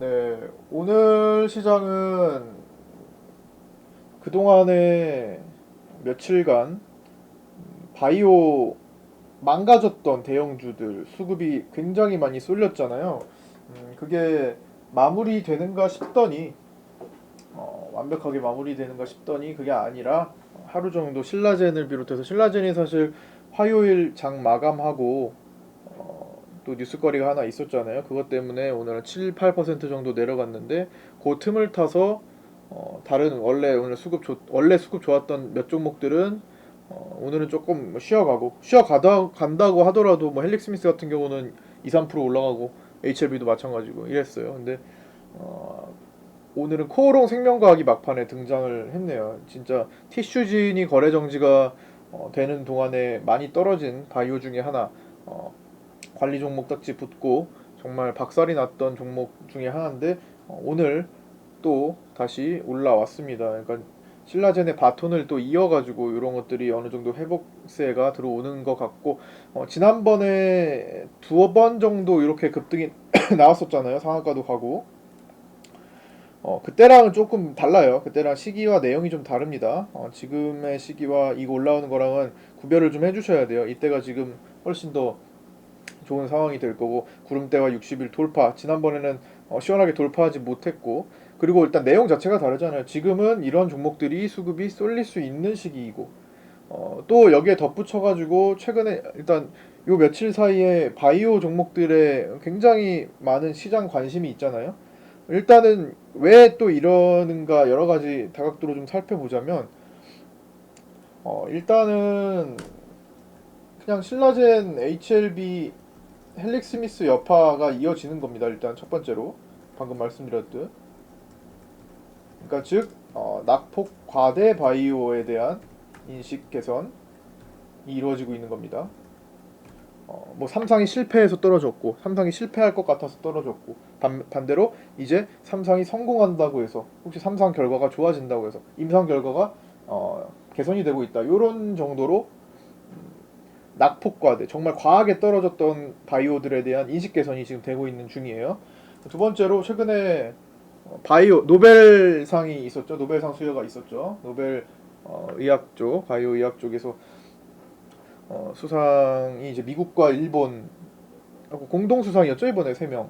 네, 오늘 시장은 그동안에 며칠간 음, 바이오 망가졌던 대형주들 수급이 굉장히 많이 쏠렸잖아요. 음, 그게 마무리되는가 싶더니 어, 완벽하게 마무리되는가 싶더니 그게 아니라 하루 정도 신라젠을 비롯해서 신라젠이 사실 화요일 장 마감하고 어, 또 뉴스거리가 하나 있었잖아요. 그것 때문에 오늘은 7, 8% 정도 내려갔는데 그 틈을 타서 어, 다른 원래 오늘 수급 좋 원래 수급 좋았던 몇 종목들은 어, 오늘은 조금 쉬어가고 쉬어가다 간다고 하더라도 뭐 헬릭 스미스 같은 경우는 2, 3% 올라가고 HLB도 마찬가지고 이랬어요. 근데 어, 오늘은 코오롱 생명과학이 막판에 등장을 했네요. 진짜 티슈진이 거래 정지가 어, 되는 동안에 많이 떨어진 바이오 중에 하나 어, 관리 종목 딱지 붙고 정말 박살이 났던 종목 중에 하나인데 어, 오늘 또 다시 올라왔습니다. 그러니까 신라젠의 바톤을 또 이어가지고 이런 것들이 어느 정도 회복세가 들어오는 것 같고 어, 지난번에 두어 번 정도 이렇게 급등이 나왔었잖아요. 상한가도 가고 어, 그때랑은 조금 달라요. 그때랑 시기와 내용이 좀 다릅니다. 어, 지금의 시기와 이거 올라오는 거랑은 구별을 좀 해주셔야 돼요. 이때가 지금 훨씬 더 좋은 상황이 될 거고 구름대와 60일 돌파 지난번에는 어, 시원하게 돌파하지 못했고 그리고 일단 내용 자체가 다르잖아요. 지금은 이런 종목들이 수급이 쏠릴 수 있는 시기이고 어, 또 여기에 덧붙여가지고 최근에 일단 요 며칠 사이에 바이오 종목들에 굉장히 많은 시장 관심이 있잖아요. 일단은 왜 또 이러는가 여러 가지 다각도로 좀 살펴보자면 어, 일단은 그냥 신라젠 HLB 헬릭 스미스 여파가 이어지는 겁니다. 일단 첫 번째로 방금 말씀드렸듯 그러니까 즉 어, 낙폭 과대 바이오에 대한 인식 개선이 이루어지고 있는 겁니다. 어, 뭐 삼상이 실패해서 떨어졌고 삼상이 실패할 것 같아서 떨어졌고 반, 반대로 이제 삼상이 성공한다고 해서 혹시 삼상 결과가 좋아진다고 해서 임상 결과가 어, 개선이 되고 있다. 이런 정도로 음, 낙폭과대 정말 과하게 떨어졌던 바이오들에 대한 인식 개선이 지금 되고 있는 중이에요. 두 번째로 최근에 어, 바이오 노벨상이 있었죠. 노벨상 수여가 있었죠. 노벨 어, 의학 쪽 바이오 의학 쪽에서 어, 수상이 이제 미국과 일본 공동 수상이었죠 이번에 세 명.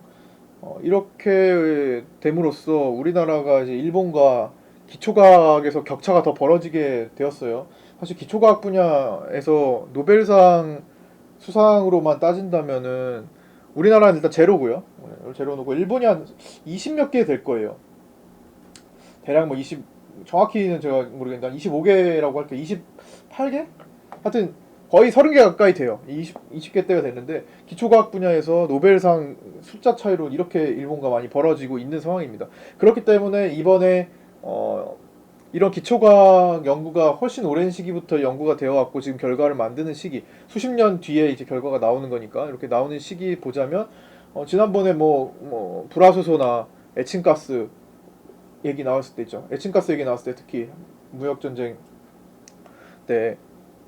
어, 이렇게 됨으로써 우리나라가 이제 일본과 기초과학에서 격차가 더 벌어지게 되었어요. 사실 기초과학 분야에서 노벨상 수상으로만 따진다면은 우리나라는 일단 제로고요. 네, 제로 놓고 일본이 한 20 몇 개 될 거예요. 대략 뭐 20, 정확히는 제가 모르겠는데 한 25개라고 할게요. 28개? 하여튼 거의 30개 가까이 돼요. 20, 20개 대가 됐는데 기초과학 분야에서 노벨상 숫자 차이로 이렇게 일본과 많이 벌어지고 있는 상황입니다. 그렇기 때문에 이번에 어, 이런 기초과학 연구가 훨씬 오랜 시기부터 연구가 되어 왔고 지금 결과를 만드는 시기 수십 년 뒤에 이제 결과가 나오는 거니까 이렇게 나오는 시기 보자면 어, 지난번에 뭐, 뭐 불화수소나 에칭가스 얘기 나왔을 때 있죠. 에칭가스 얘기 나왔을 때 특히 무역 전쟁 때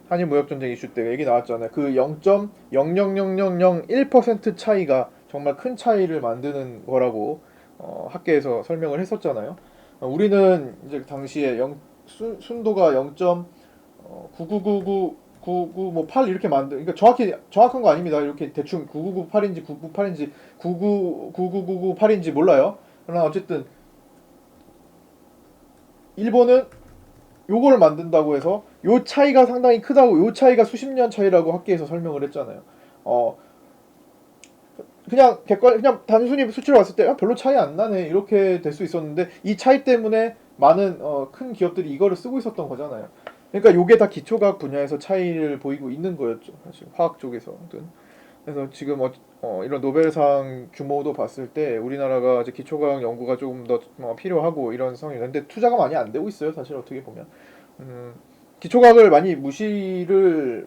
한일 무역 전쟁 이슈 때 얘기 나왔잖아요. 그 0.00001% 차이가 정말 큰 차이를 만드는 거라고 어, 학계에서 설명을 했었잖아요. 어, 우리는 이제 당시에 0, 순, 순도가 0.9999 99뭐8 이렇게 만들 그러니까 정확히 정확한 거 아닙니다. 이렇게 대충 9998인지 998인지 999998인지 몰라요. 그러나 어쨌든 일본은 요거를 만든다고 해서 요 차이가 상당히 크다고 요 차이가 수십 년 차이라고 학계에서 설명을 했잖아요. 어 그냥 객관 그냥 단순히 수치로 봤을 때 아, 별로 차이 안 나네 이렇게 될 수 있었는데 이 차이 때문에 많은 어, 큰 기업들이 이거를 쓰고 있었던 거잖아요. 그러니까 요게 다 기초과학 분야에서 차이를 보이고 있는 거였죠. 사실 화학 쪽에서든. 그래서 지금 어, 어, 이런 노벨상 규모도 봤을 때 우리나라가 이제 기초과학 연구가 조금 더 어, 필요하고 이런 상황인데 근데 투자가 많이 안 되고 있어요. 사실 어떻게 보면 음, 기초과학을 많이 무시를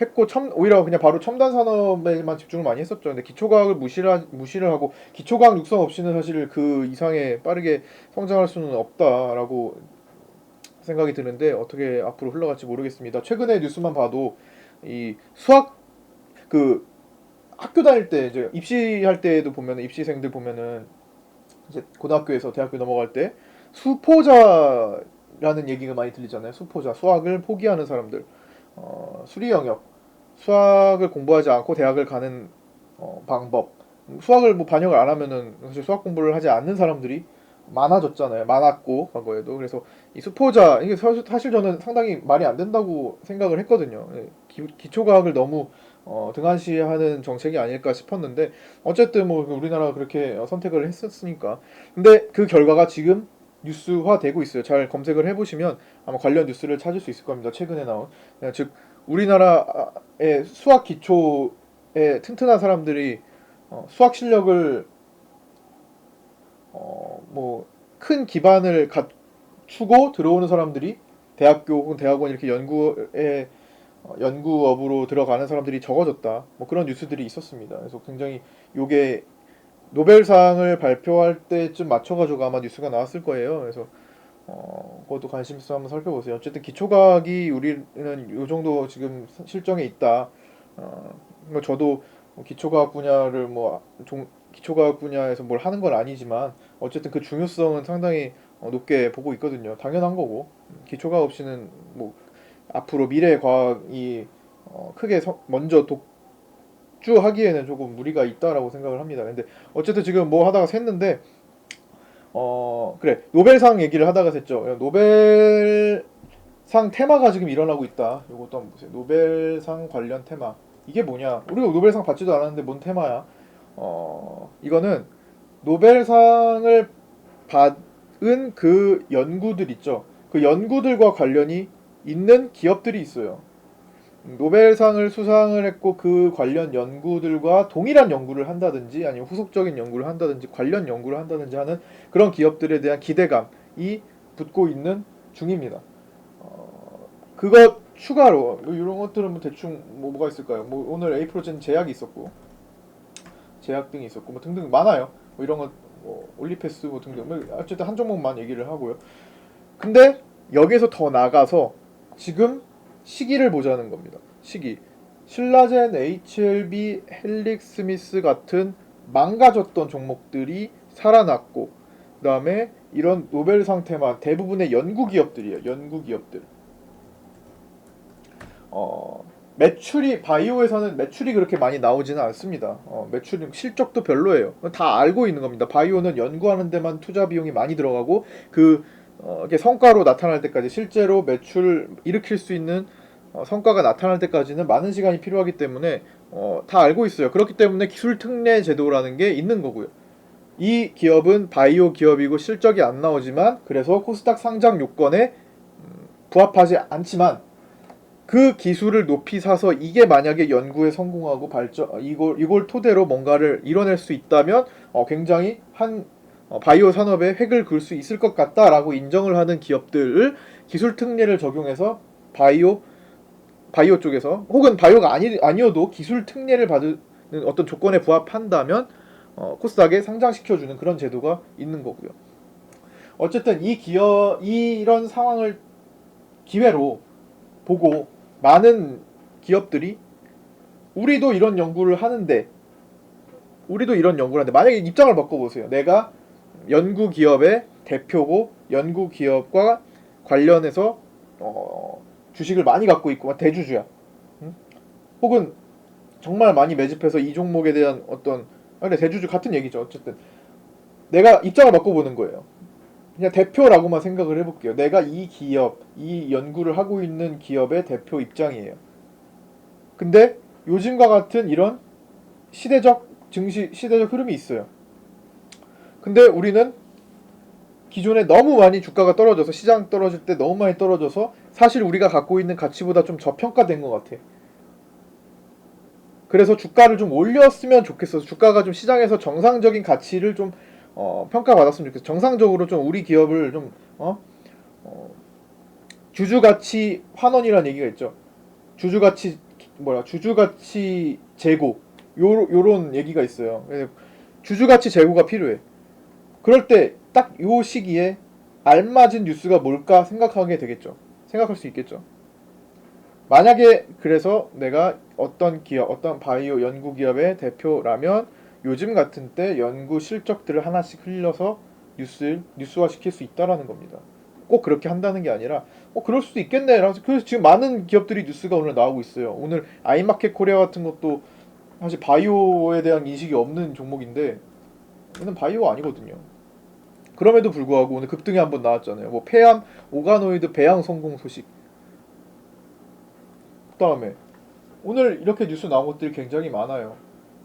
했고 첨, 오히려 그냥 바로 첨단 산업에만 집중을 많이 했었죠. 근데 기초과학을 무시를 무시를 하고 기초과학 육성 없이는 사실 그 이상의 빠르게 성장할 수는 없다라고 생각이 드는데 어떻게 앞으로 흘러갈지 모르겠습니다. 최근에 뉴스만 봐도 이 수학 그 학교 다닐 때 이제 입시할 때도 보면 입시생들 보면은 이제 고등학교에서 대학교 넘어갈 때 수포자라는 얘기가 많이 들리잖아요. 수포자, 수학을 포기하는 사람들, 어, 수리 영역, 수학을 공부하지 않고 대학을 가는 어, 방법, 수학을 뭐 반영을 안 하면은 사실 수학 공부를 하지 않는 사람들이 많아졌잖아요. 많았고 과거에도 그래서 이 수포자 이게 사실, 저는 상당히 말이 안 된다고 생각을 했거든요. 예, 기, 기초과학을 너무 어, 등한시하는 정책이 아닐까 싶었는데 어쨌든 뭐 우리나라가 그렇게 어, 선택을 했었으니까 근데 그 결과가 지금 뉴스화되고 있어요. 잘 검색을 해보시면 아마 관련 뉴스를 찾을 수 있을 겁니다. 최근에 나온 예, 즉 우리나라의 수학 기초에 튼튼한 사람들이 어, 수학 실력을 어, 뭐 큰 기반을 갖추고 들어오는 사람들이 대학교 혹은 대학원 이렇게 연구에 어, 연구업으로 들어가는 사람들이 적어졌다. 뭐 그런 뉴스들이 있었습니다. 그래서 굉장히 요게 노벨상을 발표할 때쯤 맞춰가지고 아마 뉴스가 나왔을 거예요. 그래서 어, 그것도 관심 있어 한번 살펴보세요. 어쨌든 기초과학이 우리는 요 정도 지금 실정에 있다. 어, 뭐 저도 뭐 기초과학 분야를 뭐 종, 기초과학 분야에서 뭘 하는 건 아니지만 어쨌든 그 중요성은 상당히 어, 높게 보고 있거든요. 당연한 거고 기초과학 없이는 뭐 앞으로 미래 과학이 어, 크게 서- 먼저 독 주하기에는 조금 무리가 있다라고 생각을 합니다. 근데 어쨌든 지금 뭐 하다가 샜는데 어 그래 노벨상 얘기를 하다가 샜죠. 노벨상 테마가 지금 일어나고 있다. 이것도 한번 보세요. 노벨상 관련 테마 이게 뭐냐? 우리가 노벨상 받지도 않았는데 뭔 테마야? 어 이거는 노벨상을 받은 그 연구들 있죠. 그 연구들과 관련이 있는 기업들이 있어요. 노벨상을 수상을 했고 그 관련 연구들과 동일한 연구를 한다든지 아니면 후속적인 연구를 한다든지 관련 연구를 한다든지 하는 그런 기업들에 대한 기대감이 붙고 있는 중입니다. 어, 그것 추가로 뭐 이런 것들은 뭐 대충 뭐 뭐가 있을까요? 뭐 오늘 프로젝트 제약이 있었고 제약 등이 있었고 뭐 등등 많아요. 뭐 이런 거뭐 올리패스 뭐 등등 뭐 어쨌든 한 종목만 얘기를 하고요. 근데 여기서 더 나가서 지금 시기를 보자는 겁니다. 시기. 신라젠, HLB, 헬릭 스미스 같은 망가졌던 종목들이 살아났고 그다음에 이런 노벨상 테마 대부분의 연구 기업들이에요. 연구 기업들. 어, 매출이 바이오에서는 매출이 그렇게 많이 나오지는 않습니다. 어, 매출 실적도 별로예요. 다 알고 있는 겁니다. 바이오는 연구하는 데만 투자 비용이 많이 들어가고 그 어, 이게 성과로 나타날 때까지 실제로 매출 일으킬 수 있는 어, 성과가 나타날 때까지는 많은 시간이 필요하기 때문에 어, 다 알고 있어요. 그렇기 때문에 기술 특례 제도라는 게 있는 거고요. 이 기업은 바이오 기업이고 실적이 안 나오지만 그래서 코스닥 상장 요건에 음, 부합하지 않지만 그 기술을 높이 사서 이게 만약에 연구에 성공하고 발전 이걸 이걸 토대로 뭔가를 이뤄낼 수 있다면 어, 굉장히 한 어, 바이오 산업에 획을 그을 수 있을 것 같다라고 인정을 하는 기업들을 기술 특례를 적용해서 바이오 바이오 쪽에서 혹은 바이오가 아니 아니어도 기술 특례를 받는 어떤 조건에 부합한다면 어, 코스닥에 상장시켜주는 그런 제도가 있는 거고요. 어쨌든 이 기업 이런 상황을 기회로 보고 많은 기업들이 우리도 이런 연구를 하는데 우리도 이런 연구를 하는데 만약에 입장을 바꿔보세요. 내가 연구 기업의 대표고 연구 기업과 관련해서 어, 주식을 많이 갖고 있고 대주주야. 응? 혹은 정말 많이 매집해서 이 종목에 대한 어떤 아, 근데 대주주 같은 얘기죠. 어쨌든 내가 입장을 바꿔보는 거예요. 그냥 대표라고만 생각을 해볼게요. 내가 이 기업, 이 연구를 하고 있는 기업의 대표 입장이에요. 근데 요즘과 같은 이런 시대적 증시, 시대적 흐름이 있어요. 근데 우리는 기존에 너무 많이 주가가 떨어져서 시장 떨어질 때 너무 많이 떨어져서 사실 우리가 갖고 있는 가치보다 좀 저평가된 것 같아. 그래서 주가를 좀 올렸으면 좋겠어. 주가가 좀 시장에서 정상적인 가치를 좀 어, 평가받았으면 좋겠어. 정상적으로 좀 우리 기업을 좀 어? 어, 주주 가치 환원이라는 얘기가 있죠. 주주 가치 뭐야? 주주 가치 재고 요 요런 얘기가 있어요. 그래서 주주 가치 재고가 필요해. 그럴 때 딱 요 시기에 알맞은 뉴스가 뭘까 생각하게 되겠죠. 생각할 수 있겠죠. 만약에 그래서 내가 어떤 기업, 어떤 바이오 연구 기업의 대표라면 요즘 같은 때 연구 실적들을 하나씩 흘려서 뉴스 뉴스화 시킬 수 있다라는 겁니다. 꼭 그렇게 한다는 게 아니라 어 그럴 수도 있겠네라서 그래서 지금 많은 기업들이 뉴스가 오늘 나오고 있어요. 오늘 아이마켓 코리아 같은 것도 사실 바이오에 대한 인식이 없는 종목인데 얘는 바이오 아니거든요. 그럼에도 불구하고 오늘 급등이 한번 나왔잖아요. 뭐 폐암 오가노이드 배양 성공 소식. 그다음에 오늘 이렇게 뉴스 나온 것들이 굉장히 많아요.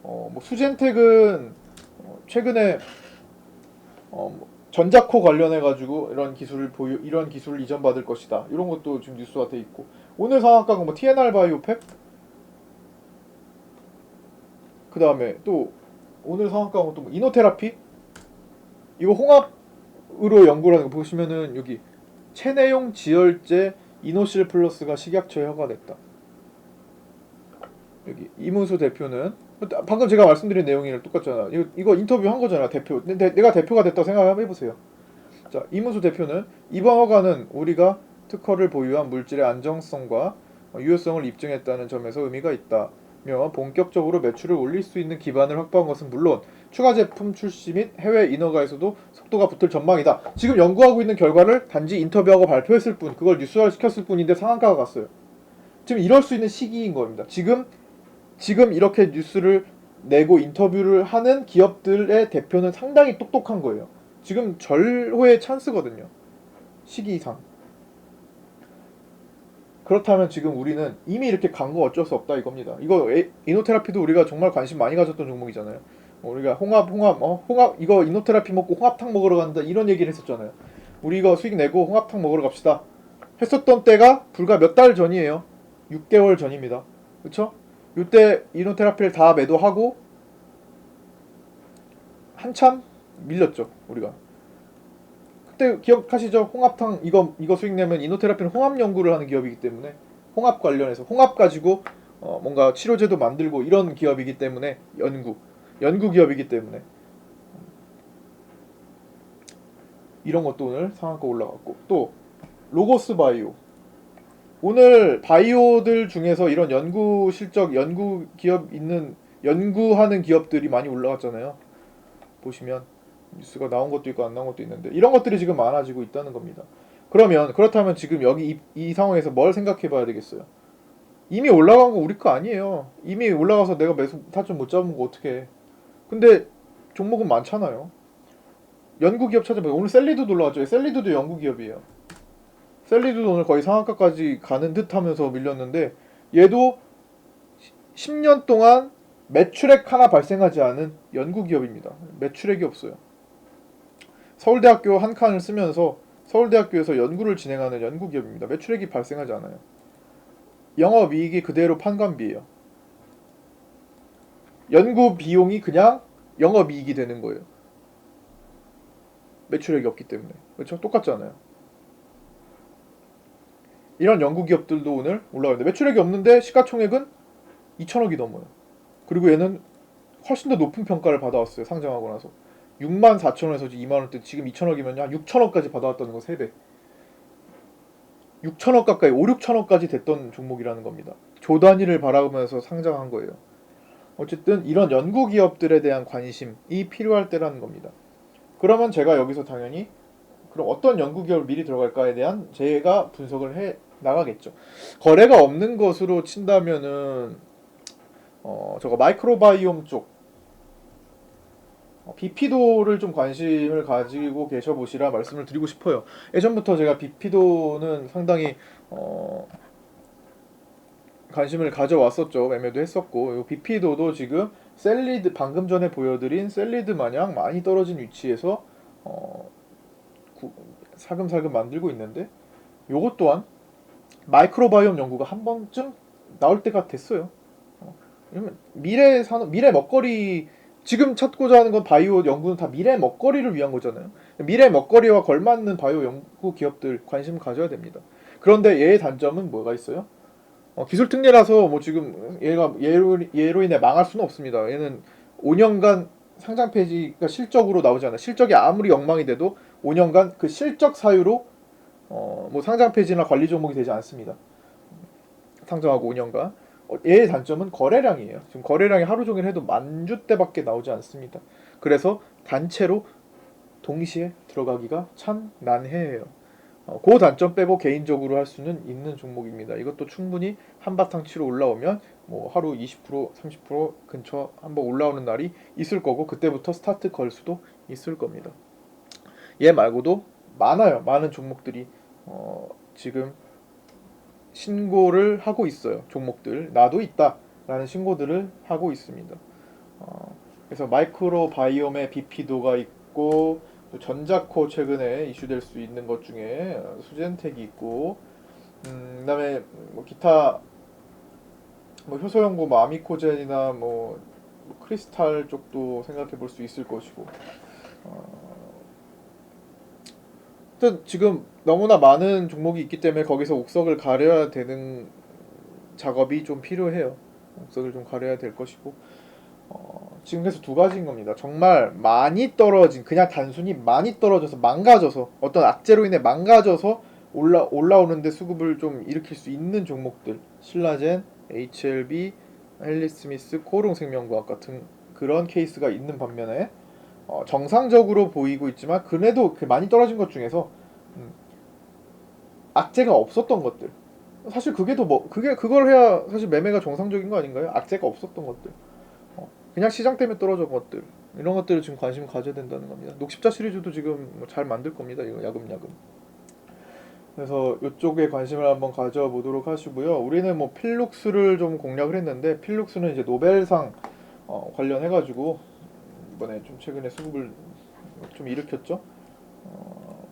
어, 뭐 수젠텍은 어, 최근에 어, 뭐 전자코 관련해 가지고 이런 기술을 보유 이런 기술을 이전받을 것이다. 이런 것도 지금 뉴스화 돼 있고 오늘 상한가가 뭐 TNR 바이오팩 그다음에 또 오늘 상한가가 또뭐 이노테라피 이거 홍합으로 연구를 하는 거 보시면은 여기 체내용 지혈제 이노실 플러스가 식약처에 허가됐다. 여기 이문수 대표는 방금 제가 말씀드린 내용이랑 똑같잖아. 이거, 이거 인터뷰 한 거잖아 대표. 근데 내가 대표가 됐다 생각 한번 해보세요. 자 이문수 대표는 이번 허가는 우리가 특허를 보유한 물질의 안정성과 유효성을 입증했다는 점에서 의미가 있다 며 본격적으로 매출을 올릴 수 있는 기반을 확보한 것은 물론 추가 제품 출시 및 해외 인허가에서도 속도가 붙을 전망이다. 지금 연구하고 있는 결과를 단지 인터뷰하고 발표했을 뿐, 그걸 뉴스화 시켰을 뿐인데 상한가가 갔어요. 지금 이럴 수 있는 시기인 겁니다. 지금 지금 이렇게 뉴스를 내고 인터뷰를 하는 기업들의 대표는 상당히 똑똑한 거예요. 지금 절호의 찬스거든요. 시기상. 그렇다면 지금 우리는 이미 이렇게 간 거 어쩔 수 없다 이겁니다. 이거 에- 이노테라피도 우리가 정말 관심 많이 가졌던 종목이잖아요. 어, 우리가 홍합 홍합 어 홍합 이거 이노테라피 먹고 홍합탕 먹으러 간다 이런 얘기를 했었잖아요. 우리 이거 수익 내고 홍합탕 먹으러 갑시다. 했었던 때가 불과 몇 달 전이에요. 6개월 전입니다. 그렇죠? 이때 이노테라피를 다 매도하고 한참 밀렸죠 우리가. 그때 기억하시죠? 홍합탕 이거 이거 수익 내면 이노테라피는 홍합 연구를 하는 기업이기 때문에 홍합 관련해서 홍합 가지고 어, 뭔가 치료제도 만들고 이런 기업이기 때문에 연구 연구 기업이기 때문에 이런 것도 오늘 상한가 올라갔고 또 로고스 바이오 오늘 바이오들 중에서 이런 연구 실적 연구 기업 있는 연구하는 기업들이 많이 올라갔잖아요. 보시면 뉴스가 나온 것도 있고 안 나온 것도 있는데 이런 것들이 지금 많아지고 있다는 겁니다. 그러면 그렇다면 지금 여기 이, 이 상황에서 뭘 생각해 봐야 되겠어요? 이미 올라간 거 우리 거 아니에요. 이미 올라가서 내가 매수 타점 못 잡은 거 어떻게 해. 근데 종목은 많잖아요. 연구 기업 찾아봐요. 오늘 셀리드도 올라왔죠. 셀리드도 연구 기업이에요. 셀리드도 오늘 거의 상한가까지 가는 듯 하면서 밀렸는데 얘도 10년 동안 매출액 하나 발생하지 않은 연구 기업입니다. 매출액이 없어요. 서울대학교 한 칸을 쓰면서 서울대학교에서 연구를 진행하는 연구 기업입니다. 매출액이 발생하지 않아요. 영업이익이 그대로 판관비예요. 연구 비용이 그냥 영업이익이 되는 거예요. 매출액이 없기 때문에 그렇죠? 똑같잖아요. 이런 연구 기업들도 오늘 올라가는데 매출액이 없는데 시가총액은 2천억이 넘어요. 그리고 얘는 훨씬 더 높은 평가를 받아왔어요. 상장하고 나서 6만 4천 원에서 2만 원대 지금 2천억이면 한 6천억까지 받아왔다는 거 3배. 6천억 가까이 5, 6천억까지 됐던 종목이라는 겁니다. 조 단위를 바라보면서 상장한 거예요. 어쨌든 이런 연구 기업들에 대한 관심이 필요할 때라는 겁니다. 그러면 제가 여기서 당연히 그럼 어떤 연구 기업을 미리 들어갈까에 대한 제가 분석을 해 나가겠죠. 거래가 없는 것으로 친다면은 어 저거 마이크로바이옴 쪽 어, 비피도를 좀 관심을 가지고 계셔 보시라 말씀을 드리고 싶어요. 예전부터 제가 비피도는 상당히 어 관심을 가져왔었죠. 매매도 했었고 이 비피도도 지금 셀리드 방금 전에 보여드린 셀리드 마냥 많이 떨어진 위치에서 어 구- 살금살금 만들고 있는데 요것 또한 마이크로바이옴 연구가 한 번쯤 나올 때가 됐어요. 어, 미래 산업, 미래 먹거리 지금 찾고자 하는 건 바이오 연구는 다 미래 먹거리를 위한 거잖아요. 미래 먹거리와 걸맞는 바이오 연구 기업들 관심 가져야 됩니다. 그런데 얘의 단점은 뭐가 있어요? 어, 기술 특례라서 뭐 지금 얘가 얘로, 얘로 인해 망할 수는 없습니다. 얘는 5년간 상장 폐지가 실적으로 나오지 않아요. 실적이 아무리 엉망이 돼도 5년간 그 실적 사유로 어, 뭐 상장 폐지나 관리 종목이 되지 않습니다. 상장하고 5년간. 어, 얘의 단점은 거래량이에요. 지금 거래량이 하루 종일 해도 만주 대밖에 나오지 않습니다. 그래서 단체로 동시에 들어가기가 참 난해해요. 어, 그 단점 빼고 개인적으로 할 수는 있는 종목입니다. 이것도 충분히 한바탕 치러 올라오면 뭐 하루 20% 30% 근처 한번 올라오는 날이 있을 거고 그때부터 스타트 걸 수도 있을 겁니다. 얘 말고도 많아요. 많은 종목들이 어, 지금 신고를 하고 있어요. 종목들 나도 있다라는 신고들을 하고 있습니다. 어, 그래서 마이크로 바이옴의 BP도가 있고 또 전자코 최근에 이슈될 수 있는 것 중에 어, 수젠텍이 있고 음, 그다음에 뭐 기타 뭐 효소 연구 뭐 아미코젠이나 뭐, 뭐 크리스탈 쪽도 생각해 볼 수 있을 것이고 어, 하여튼 지금 너무나 많은 종목이 있기 때문에 거기서 옥석을 가려야 되는 작업이 좀 필요해요. 옥석을 좀 가려야 될 것이고 어, 지금 그래서 두 가지인 겁니다. 정말 많이 떨어진 그냥 단순히 많이 떨어져서 망가져서 어떤 악재로 인해 망가져서 올라 올라오는데 수급을 좀 일으킬 수 있는 종목들 신라젠, HLB, 헬리스미스, 코롱생명과학 같은 그런 케이스가 있는 반면에 어, 정상적으로 보이고 있지만 그래도 그 많이 떨어진 것 중에서 음, 악재가 없었던 것들 사실 그게 더 뭐 그게 그걸 해야 사실 매매가 정상적인 거 아닌가요? 악재가 없었던 것들 어, 그냥 시장 때문에 떨어진 것들 이런 것들을 지금 관심 가져야 된다는 겁니다. 녹십자 시리즈도 지금 뭐 잘 만들 겁니다. 이거 야금야금. 그래서 이쪽에 관심을 한번 가져보도록 하시고요. 우리는 뭐 필룩스를 좀 공략을 했는데 필룩스는 이제 노벨상 어, 관련해가지고 이번에 좀 최근에 수급을 좀 일으켰죠. 어,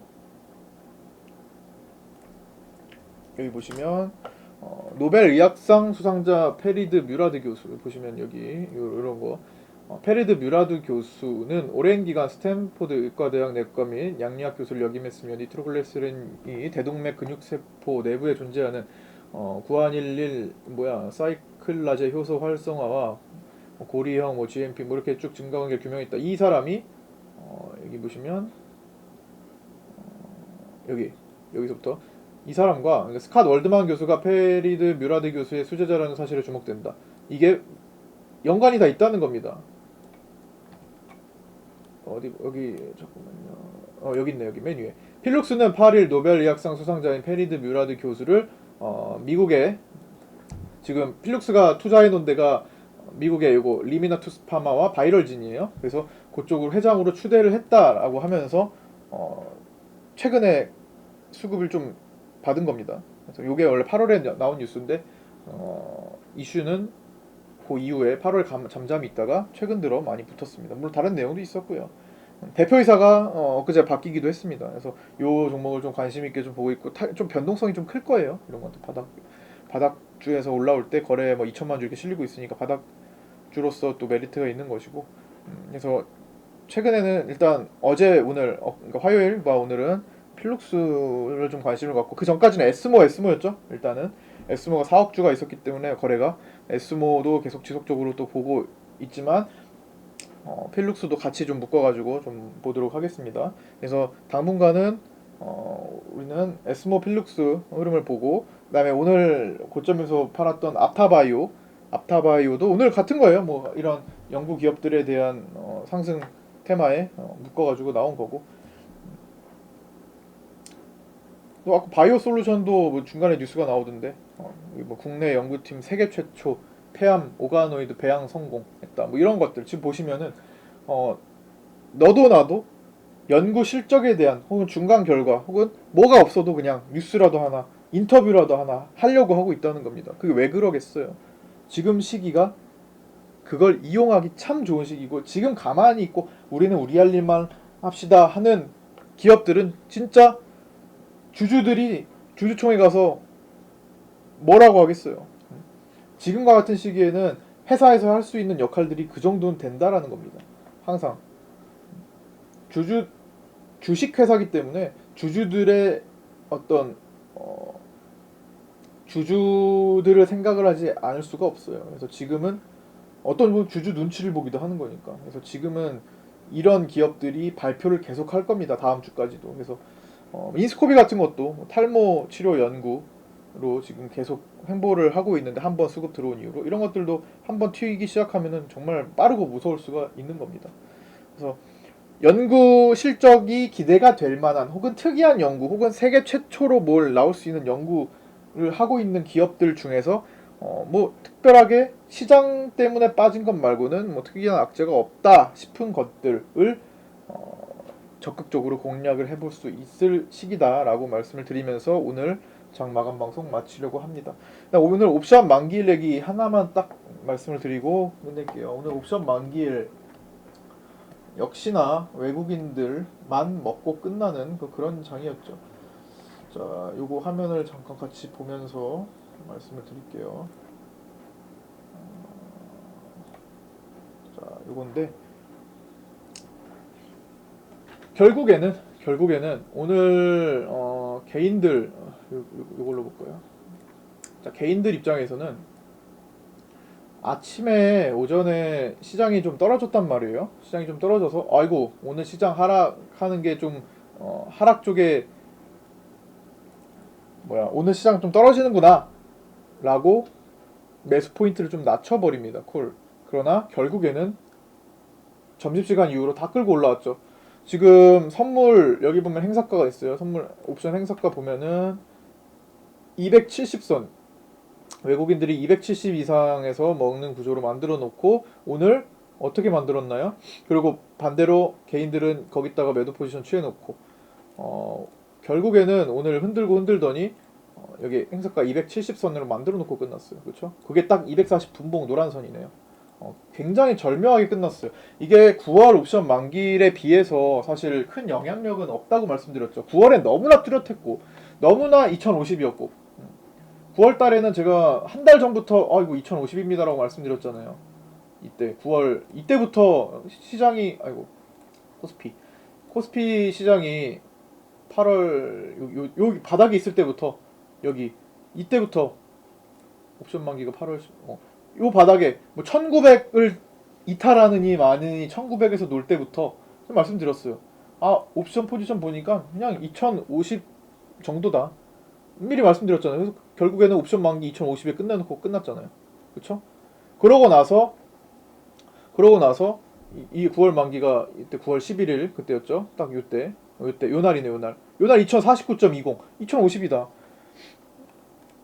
여기 보시면 어, 노벨 의학상 수상자 페리드 뮤라드 교수 보시면 여기 요- 요런 거 어, 페리드 뮤라드 교수는 오랜 기간 스탠포드 의과대학 내과 및 양리학 교수를 역임했으며 니트로글레세린이 대동맥 근육세포 내부에 존재하는 어, 구안일릴 뭐야 사이클라제 효소 활성화와 뭐 고리형, 뭐 GMP 뭐 이렇게 쭉 증가 관계 규명했다. 이 사람이 어, 여기 보시면 어, 여기 여기서부터 이 사람과 그러니까 스캇 월드만 교수가 페리드 뮤라드 교수의 수제자라는 사실에 주목된다. 이게 연관이 다 있다는 겁니다. 어디 여기 잠깐만요. 어 여기 있네 여기 맨 위에. 필룩스는 8일 노벨 의학상 수상자인 페리드 뮤라드 교수를 어, 미국의 지금 필룩스가 투자해 놓은 데가 미국의 이거 리미나 투스 파마와 바이럴진이에요. 그래서 그쪽으로 회장으로 추대를 했다라고 하면서 어, 최근에 수급을 좀 받은 겁니다. 그래서 이게 원래 8월에 나온 뉴스인데 어, 이슈는 그 이후에 8월 감, 잠잠이 있다가 최근 들어 많이 붙었습니다. 물론 다른 내용도 있었고요. 대표이사가 어, 엊그제 바뀌기도 했습니다. 그래서 이 종목을 좀 관심 있게 좀 보고 있고 타- 좀 변동성이 좀 클 거예요. 이런 것도 바닥 바닥주에서 올라올 때 거래 뭐 2천만 주 이렇게 실리고 있으니까 바닥주로서 또 메리트가 있는 것이고 음, 그래서 최근에는 일단 어제 오늘 어, 그러니까 화요일 과 오늘은 필룩스를 좀 관심을 갖고 그 전까지는 에스모 에스모였죠. 일단은 에스모가 4억 주가 있었기 때문에 거래가 에스모도 계속 지속적으로 또 보고 있지만 어, 필룩스도 같이 좀 묶어가지고 좀 보도록 하겠습니다. 그래서 당분간은 어, 우리는 에스모 필룩스 흐름을 보고 그다음에 오늘 고점에서 팔았던 앞타바이오 앞타바이오도 오늘 같은 거예요. 뭐 이런 연구 기업들에 대한 어, 상승 테마에 어, 묶어가지고 나온 거고. 또 아까 바이오 솔루션도 뭐 중간에 뉴스가 나오던데 어, 뭐 국내 연구팀 세계 최초 폐암 오가노이드 배양 성공했다. 뭐 이런 것들. 지금 보시면은 어 너도 나도 연구 실적에 대한 혹은 중간 결과 혹은 뭐가 없어도 그냥 뉴스라도 하나 인터뷰라도 하나 하려고 하고 있다는 겁니다. 그게 왜 그러겠어요? 지금 시기가 그걸 이용하기 참 좋은 시기고 지금 가만히 있고 우리는 우리 할 일만 합시다 하는 기업들은 진짜 주주들이 주주총회 가서 뭐라고 하겠어요. 지금과 같은 시기에는 회사에서 할 수 있는 역할들이 그 정도는 된다라는 겁니다. 항상 주주 주식 회사기 때문에 주주들의 어떤 어, 주주들을 생각을 하지 않을 수가 없어요. 그래서 지금은 어떤 분 주주 눈치를 보기도 하는 거니까. 그래서 지금은 이런 기업들이 발표를 계속 할 겁니다. 다음 주까지도. 그래서 어, 인스코비 같은 것도 뭐 탈모 치료 연구로 지금 계속 행보를 하고 있는데 한 번 수급 들어온 이후로 이런 것들도 한 번 튀기 시작하면은 정말 빠르고 무서울 수가 있는 겁니다. 그래서 연구 실적이 기대가 될 만한 혹은 특이한 연구 혹은 세계 최초로 뭘 나올 수 있는 연구를 하고 있는 기업들 중에서 어, 뭐 특별하게 시장 때문에 빠진 것 말고는 뭐 특이한 악재가 없다 싶은 것들을 어, 적극적으로 공략을 해볼 수 있을 시기다라고 말씀을 드리면서 오늘 장 마감 방송 마치려고 합니다. 오늘 옵션 만기일 얘기 하나만 딱 말씀을 드리고 끝낼게요. 오늘 옵션 만기일 역시나 외국인들만 먹고 끝나는 그 그런 장이었죠. 자, 요거 화면을 잠깐 같이 보면서 말씀을 드릴게요. 어, 자, 요건데 결국에는 결국에는 오늘 어, 개인들 어, 요, 요, 요걸로 볼까요? 자, 개인들 입장에서는 아침에 오전에 시장이 좀 떨어졌단 말이에요. 시장이 좀 떨어져서 아이고 오늘 시장 하락하는 게좀 어, 하락 쪽에 뭐야 오늘 시장 좀 떨어지는구나 라고 매수 포인트를 좀 낮춰버립니다. 콜. 그러나 결국에는 점심시간 이후로 다 끌고 올라왔죠. 지금 선물 여기 보면 행사가가 있어요. 선물 옵션 행사가 보면은 270선 외국인들이 270 이상에서 먹는 구조로 만들어 놓고 오늘 어떻게 만들었나요? 그리고 반대로 개인들은 거기다가 매도 포지션 취해 놓고 어, 결국에는 오늘 흔들고 흔들더니 어, 여기 행사가 270선으로 만들어 놓고 끝났어요. 그렇죠? 그게 딱 240 분봉 노란 선이네요. 어, 굉장히 절묘하게 끝났어요. 이게 9월 옵션 만기일에 비해서 사실 큰 영향력은 없다고 말씀드렸죠. 9월엔 너무나 뚜렷했고 너무나 2050이었고 9월 달에는 제가 한 달 전부터 아 이거 2050입니다라고 말씀드렸잖아요. 이때 9월 이때부터 시장이 아이고 코스피 코스피 시장이 8월 요, 요, 여기 바닥에 있을 때부터 여기 이때부터 옵션 만기가 8월 어, 요 바닥에 뭐 1900을 이탈하느니 마느니 1900에서 놀 때부터 좀 말씀드렸어요. 아 옵션 포지션 보니까 그냥 2050 정도다. 미리 말씀드렸잖아요. 그래서 결국에는 옵션 만기 2050에 끝내놓고 끝났잖아요. 그렇죠? 그러고 나서 그러고 나서 이, 이 9월 만기가 이때 9월 11일 그때였죠. 딱 요때 요때 요 날이네 요 날. 요 날 2049.20 2050이다.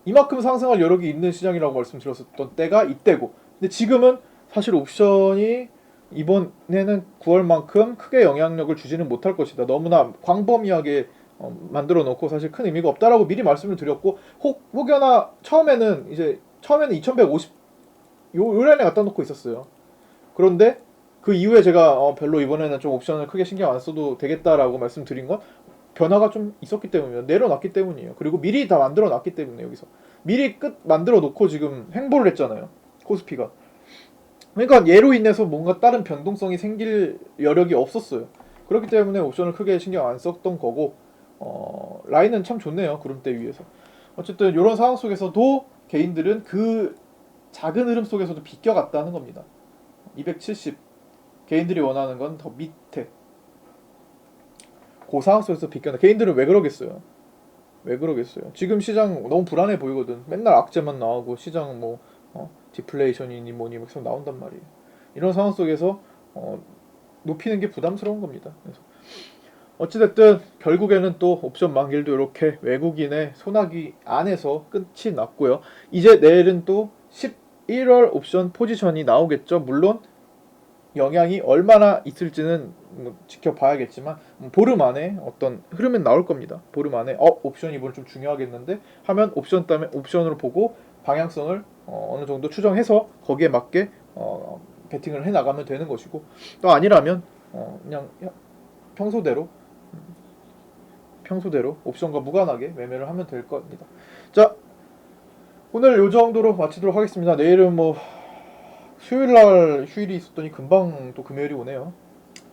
이만큼 상승할 여력이 있는 시장이라고 말씀드렸었던 때가 이때고. 근데 지금은 사실 옵션이 이번에는 9월만큼 크게 영향력을 주지는 못할 것이다. 너무나 광범위하게 어, 만들어 놓고 사실 큰 의미가 없다라고 미리 말씀을 드렸고 혹 혹여나 처음에는 이제 처음에는 2150 요, 요 라인에 갖다 놓고 있었어요. 그런데 그 이후에 제가 어, 별로 이번에는 좀 옵션을 크게 신경 안 써도 되겠다라고 말씀드린 건 변화가 좀 있었기 때문이에요. 내려놨기 때문이에요. 그리고 미리 다 만들어 놨기 때문에 여기서 미리 끝 만들어 놓고 지금 행보를 했잖아요. 코스피가. 그러니까 얘로 인해서 뭔가 다른 변동성이 생길 여력이 없었어요. 그렇기 때문에 옵션을 크게 신경 안 썼던 거고 어, 라인은 참 좋네요. 구름대 위에서. 어쨌든 이런 상황 속에서도 개인들은 그 작은 흐름 속에서도 비껴갔다는 겁니다. 270 개인들이 원하는 건 더 밑에 그 상황 속에서 비껴나 개인들은 왜 그러겠어요? 왜 그러겠어요? 지금 시장 너무 불안해 보이거든. 맨날 악재만 나오고 시장 뭐 어, 디플레이션이니 뭐니 계속 나온단 말이에요. 이런 상황 속에서 어, 높이는 게 부담스러운 겁니다. 그래서 어찌됐든 결국에는 또 옵션 만길도 이렇게 외국인의 소나기 안에서 끝이 났고요. 이제 내일은 또 11월 옵션 포지션이 나오겠죠. 물론 영향이 얼마나 있을지는 뭐 지켜봐야겠지만 음, 보름 안에 어떤 흐름은 나올 겁니다. 보름 안에 어 옵션 이번 좀 중요하겠는데 하면 옵션 다음에 옵션으로 보고 방향성을 어, 어느 정도 추정해서 거기에 맞게 어, 베팅을 해 나가면 되는 것이고 또 아니라면 어, 그냥 평소대로 평소대로 옵션과 무관하게 매매를 하면 될 겁니다. 자 오늘 요 정도로 마치도록 하겠습니다. 내일은 뭐 수요일 날 휴일이 있었더니 금방 또 금요일이 오네요.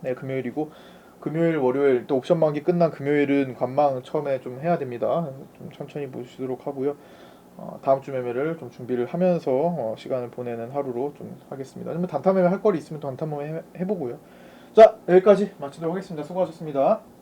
네, 금요일이고 금요일, 월요일 또 옵션 만기 끝난 금요일은 관망 처음에 좀 해야 됩니다. 좀 천천히 보시도록 하고요. 어, 다음 주 매매를 좀 준비를 하면서 어, 시간을 보내는 하루로 좀 하겠습니다. 아니면 단타 매매 할 거리 있으면 또 단타 매매 해, 해보고요. 자 여기까지 마치도록 하겠습니다. 수고하셨습니다.